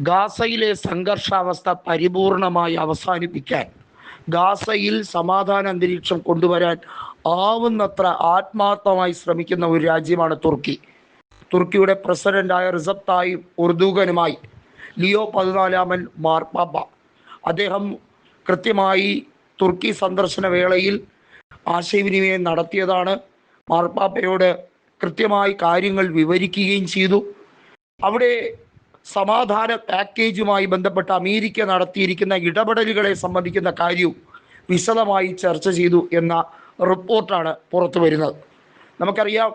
ഗാസയിലെ സംഘർഷാവസ്ഥ പരിപൂർണമായി അവസാനിപ്പിക്കാൻ ഗാസയിൽ സമാധാന അന്തരീക്ഷം കൊണ്ടുവരാൻ ആവുന്നത്ര ആത്മാർത്ഥമായി ശ്രമിക്കുന്ന ഒരു രാജ്യമാണ് തുർക്കി. തുർക്കിയുടെ പ്രസിഡന്റായ റിസബ് തായിബ് ഉർദൂഖനുമായി ലിയോ പതിനാലാമൻ മാർപ്പാപ്പ. അദ്ദേഹം കൃത്യമായി തുർക്കി സന്ദർശന വേളയിൽ ആശയവിനിമയം നടത്തിയതാണ്. മാർപ്പാപ്പയോട് കൃത്യമായി കാര്യങ്ങൾ വിവരിക്കുകയും ചെയ്തു. അവിടെ സമാധാന പാക്കേജുമായി ബന്ധപ്പെട്ട് അമേരിക്ക നടത്തിയിരിക്കുന്ന ഇടപെടലുകളെ സംബന്ധിക്കുന്ന കാര്യവും വിശദമായി ചർച്ച ചെയ്തു എന്ന റിപ്പോർട്ടാണ് പുറത്തു വരുന്നത്. നമുക്കറിയാം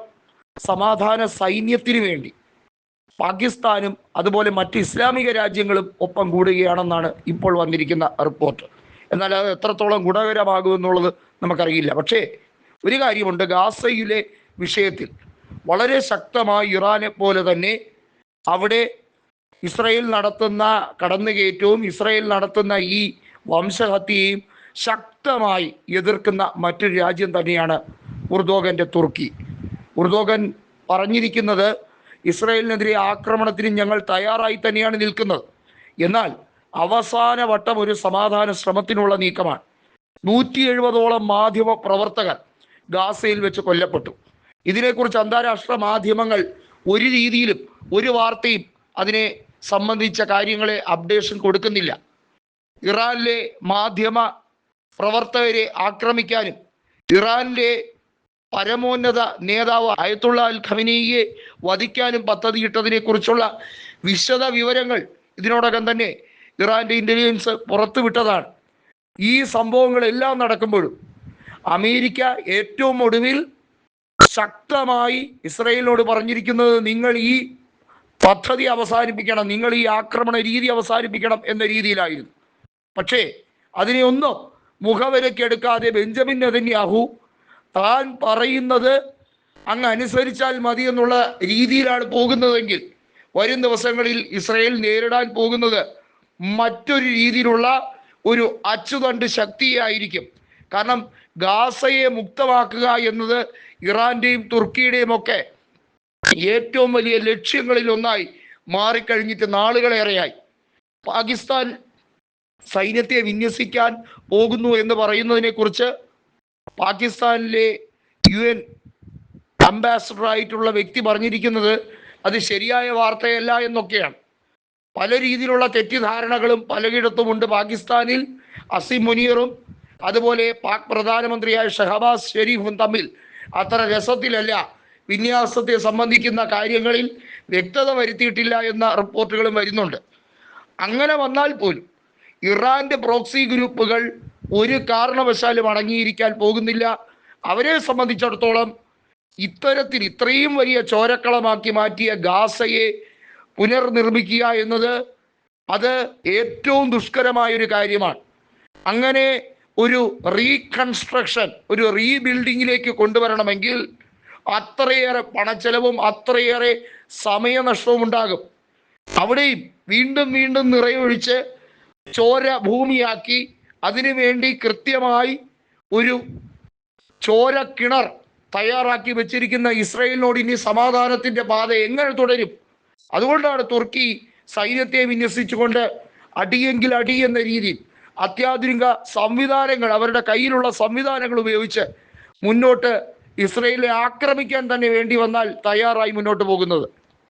സമാധാന സൈന്യത്തിന് വേണ്ടി പാകിസ്ഥാനും അതുപോലെ മറ്റ് ഇസ്ലാമിക രാജ്യങ്ങളും ഒപ്പം കൂടുകയാണെന്നാണ് ഇപ്പോൾ വന്നിരിക്കുന്ന റിപ്പോർട്ട്. എന്നാൽ അത് എത്രത്തോളം ഗുണകരമാകുമെന്നുള്ളത് നമുക്കറിയില്ല. പക്ഷേ ഒരു കാര്യമുണ്ട്. ഗാസയിലെ വിഷയത്തിൽ വളരെ ശക്തമായി ഇറാനെ പോലെ തന്നെ അവിടെ ഇസ്രയേൽ നടത്തുന്ന കടന്നുകയറ്റവും ഇസ്രയേൽ നടത്തുന്ന ഈ വംശഹത്യയും ശക്തമായി എതിർക്കുന്ന മറ്റൊരു രാജ്യം തന്നെയാണ് ഉർദോഗന്റെ തുർക്കി. ഉർദോഗൻ പറഞ്ഞിരിക്കുന്നത് ഇസ്രയേലിനെതിരെ ആക്രമണത്തിന് ഞങ്ങൾ തയ്യാറായി തന്നെയാണ് നിൽക്കുന്നത്. എന്നാൽ അവസാന വട്ടം ഒരു സമാധാന ശ്രമത്തിനുള്ള നീക്കമാണ്. നൂറ്റി എഴുപതോളം മാധ്യമ പ്രവർത്തകർ ഗാസയിൽ വെച്ച് കൊല്ലപ്പെട്ടു. ഇതിനെക്കുറിച്ച് അന്താരാഷ്ട്ര മാധ്യമങ്ങൾ ഒരു രീതിയിലും ഒരു വാർത്തയും അതിനെ സംബന്ധിച്ച കാര്യങ്ങളെ അപ്ഡേഷൻ കൊടുക്കുന്നില്ല. ഇറാനിലെ മാധ്യമ പ്രവർത്തകരെ ആക്രമിക്കാനും ഇറാനിലെ പരമോന്നത നേതാവ് അയത്തുള്ള അൽ ഖമിനിയെ വധിക്കാനും പദ്ധതിയിട്ടതിനെ കുറിച്ചുള്ള വിശദ വിവരങ്ങൾ ഇതിനോടകം തന്നെ ഇറാന്റെ ഇന്റലിജൻസ് പുറത്തുവിട്ടതാണ്. ഈ സംഭവങ്ങളെല്ലാം നടക്കുമ്പോഴും അമേരിക്ക ഏറ്റവും ഒടുവിൽ ശക്തമായി ഇസ്രയേലിനോട് പറഞ്ഞിരിക്കുന്നത് നിങ്ങൾ ഈ പദ്ധതി അവസാനിപ്പിക്കണം നിങ്ങൾ ഈ ആക്രമണ രീതി അവസാനിപ്പിക്കണം എന്ന രീതിയിലായിരുന്നു. പക്ഷേ അതിനെ ഒന്നും മുഖവിലക്കെടുക്കാതെ ബെഞ്ചമിൻ നെതന്യാഹു താൻ പറയുന്നത് അങ്ങ് അനുസരിച്ചാൽ മതി എന്നുള്ള രീതിയിലാണ് പോകുന്നതെങ്കിൽ വരും ദിവസങ്ങളിൽ ഇസ്രയേൽ നേരിടാൻ പോകുന്നത് മറ്റൊരു രീതിയിലുള്ള ഒരു അച്ചുതണ്ട് ശക്തിയായിരിക്കും. കാരണം ഗാസയെ മുക്തമാക്കുക എന്നത് ഇറാന്റെയും തുർക്കിയുടെയും ഒക്കെ ഏറ്റവും വലിയ ലക്ഷ്യങ്ങളിൽ ഒന്നായി മാറിക്കഴിഞ്ഞിട്ട് നാളുകളേറെയായി പാകിസ്ഥാൻ സൈന്യത്തെ വിന്യസിക്കാൻ പോകുന്നു എന്ന് പറയുന്നതിനെ കുറിച്ച് പാകിസ്ഥാനിലെ യു എൻ അംബാസഡർ ആയിട്ടുള്ള വ്യക്തി പറഞ്ഞിരിക്കുന്നത് അത് ശരിയായ വാർത്തയല്ല എന്നൊക്കെയാണ്. പല രീതിയിലുള്ള തെറ്റിദ്ധാരണകളും പലയിടത്തുമുണ്ട് പാകിസ്ഥാനിൽ. അസിം മുനീറും അതുപോലെ പാക് പ്രധാനമന്ത്രിയായ ഷഹബാസ് ഷെരീഫും തമ്മിൽ. അത്ര രസത്തിലല്ല വിന്യാസത്തെ സംബന്ധിക്കുന്ന കാര്യങ്ങളിൽ വ്യക്തത വരുത്തിയിട്ടില്ല എന്ന റിപ്പോർട്ടുകളും വരുന്നുണ്ട്. അങ്ങനെ വന്നാൽ പോലും ഇറാന്റെ പ്രോക്സി ഗ്രൂപ്പുകൾ ഒരു കാരണവശാലും അടങ്ങിയിരിക്കാൻ പോകുന്നില്ല. അവരെ സംബന്ധിച്ചിടത്തോളം ഇത്തരത്തിൽ ഇത്രയും വലിയ ചോരക്കളമാക്കി മാറ്റിയ ഗാസയെ പുനർനിർമ്മിക്കുക എന്നത് അത് ഏറ്റവും ദുഷ്കരമായ ഒരു കാര്യമാണ്. അങ്ങനെ ഒരു റീകൺസ്ട്രക്ഷൻ ഒരു റീബിൽഡിങ്ങിലേക്ക് കൊണ്ടുവരണമെങ്കിൽ അത്രയേറെ പണച്ചെലവും അത്രയേറെ സമയനഷ്ടവും ഉണ്ടാകും. അവിടെയും വീണ്ടും വീണ്ടും നിറയൊഴിച്ച് ചോര ഭൂമിയാക്കി അതിനുവേണ്ടി കൃത്യമായി ഒരു ചോര കിണർ തയ്യാറാക്കി വെച്ചിരിക്കുന്ന ഇസ്രയേലിനോട് ഇനി സമാധാനത്തിന്റെ പാത എങ്ങനെ തുടരും? അതുകൊണ്ടാണ് തുർക്കി സൈന്യത്തെ വിന്യസിച്ചുകൊണ്ട് അടിയെങ്കിൽ അടി എന്ന രീതിയിൽ അത്യാധുനിക സംവിധാനങ്ങൾ അവരുടെ കയ്യിലുള്ള സംവിധാനങ്ങൾ ഉപയോഗിച്ച് മുന്നോട്ട് ഇസ്രയേലിനെ ആക്രമിക്കാൻ തന്നെ വേണ്ടി വന്നാൽ തയ്യാറായി മുന്നോട്ട് പോകുന്നത്.